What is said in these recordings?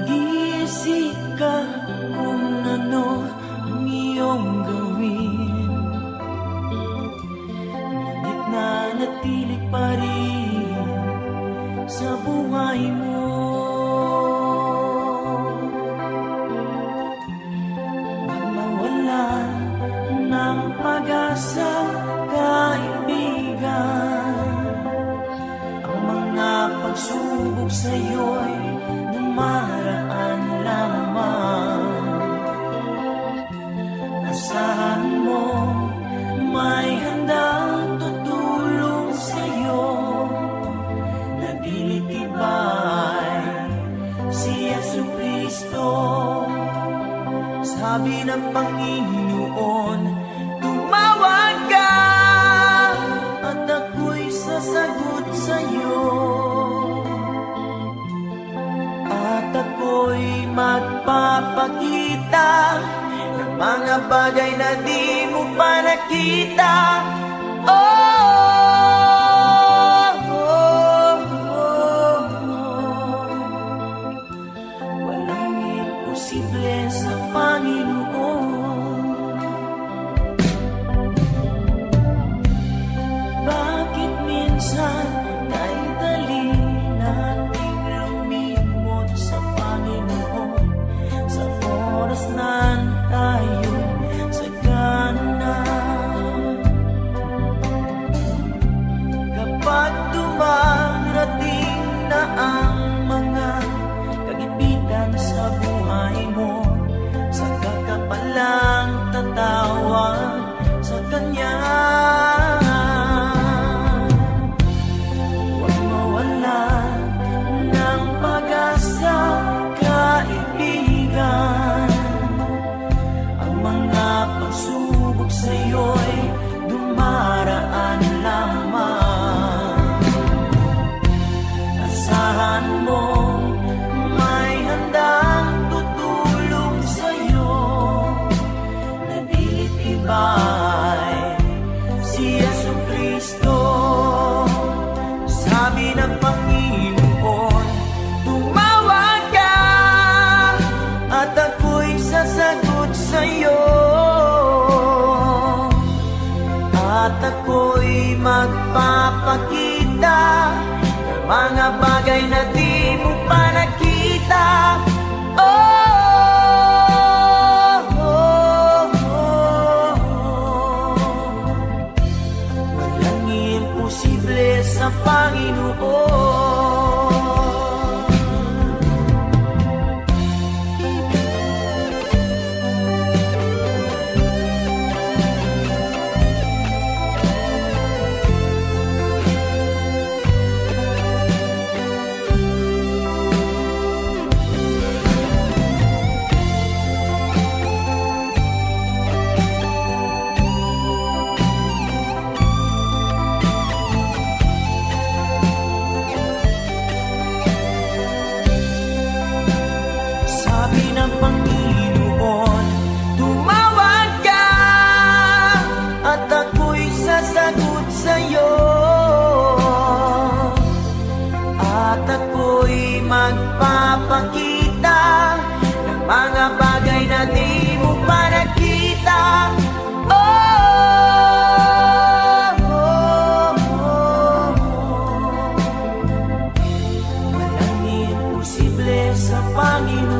Nag-iisip ka kung ano ang iyong gawin. Ngunit nanatili sa buhay mo. Nang mawala ng pag-asa, kaibigan, ang pagsubok sa'yo'y ng Panginoon, tumawag ka at ako'y sasagot sa'yo. At ako'y magpapakita ng mga bagay na di mo pa oh, Nabilitibay si Yesu Kristo Sabi ng Panginoon, tumawag ka At ako'y sasagot sa'yo. At ako'y magpapakita Ng mga bagay na Panginoon. Mga bagay na di mo pa nakita. Oh, oh, oh, oh. Walang imposible sa Panginoon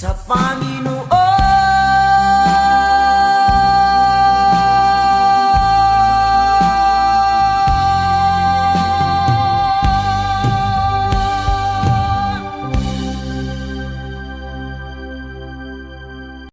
Safani. Panginoon